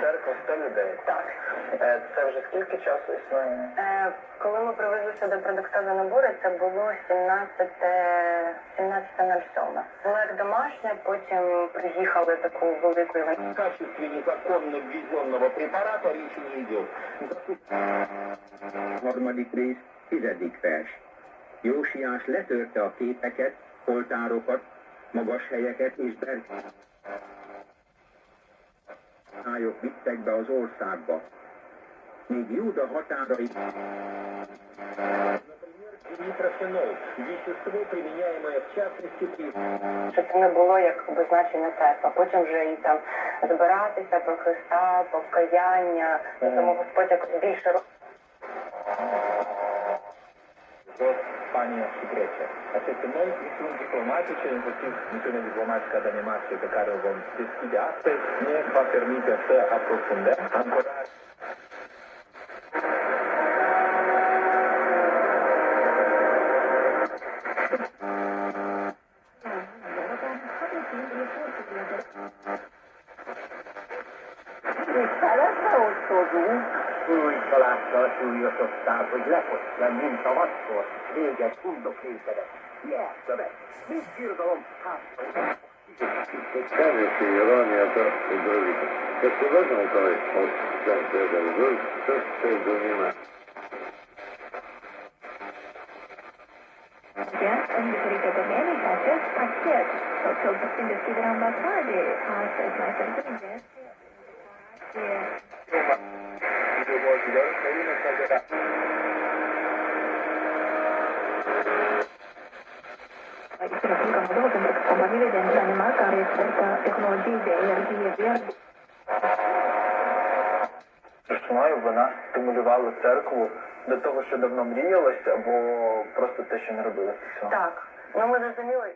Церква 100 людей. Так. Це вже скільки часу існує? Коли ми привезли сюди продуктові набори, це було 17.07. Було як домашнє, потім приїхали таку велику В качестве незаконно ввезенного препарата речи не идет. Harmadik rész, tizedik vers. Jósiás letörte a képeket, oltárokat, magas helyeket és berkeket. Hályok vittek be az országba. Míg Júda határai Нитрофенол – вещество, применяемое в частности при що це не було як обозначення церква. Потім вже і там збиратися про Христа, покаяння. Тому Господь якось більше роз- Spania și Grecia. Aceste noi misiuni diplomatice, inclusiv misiunea diplomatică a Danemarcei pe care o vom deschide astăzi, ne va permite să aprofundăm, ancorare fölcsalással súlyosodtál, hogy lefosztja, mint a vaskor, véges undokrétedet. Milyen szövet, mit irodalom hátra? Természetesen Romániát a bővítem. Ezt a betonkai ott szentélben a bővítem, szentélben nyilván. Yes, and you could get the money that just I get. So the thing is given on my party. I said, I said, yes. Yeah. Вона стимулювала церкву до того, що давно мріялося, або просто те, що не робилося. Так. Ну ми зрозуміли.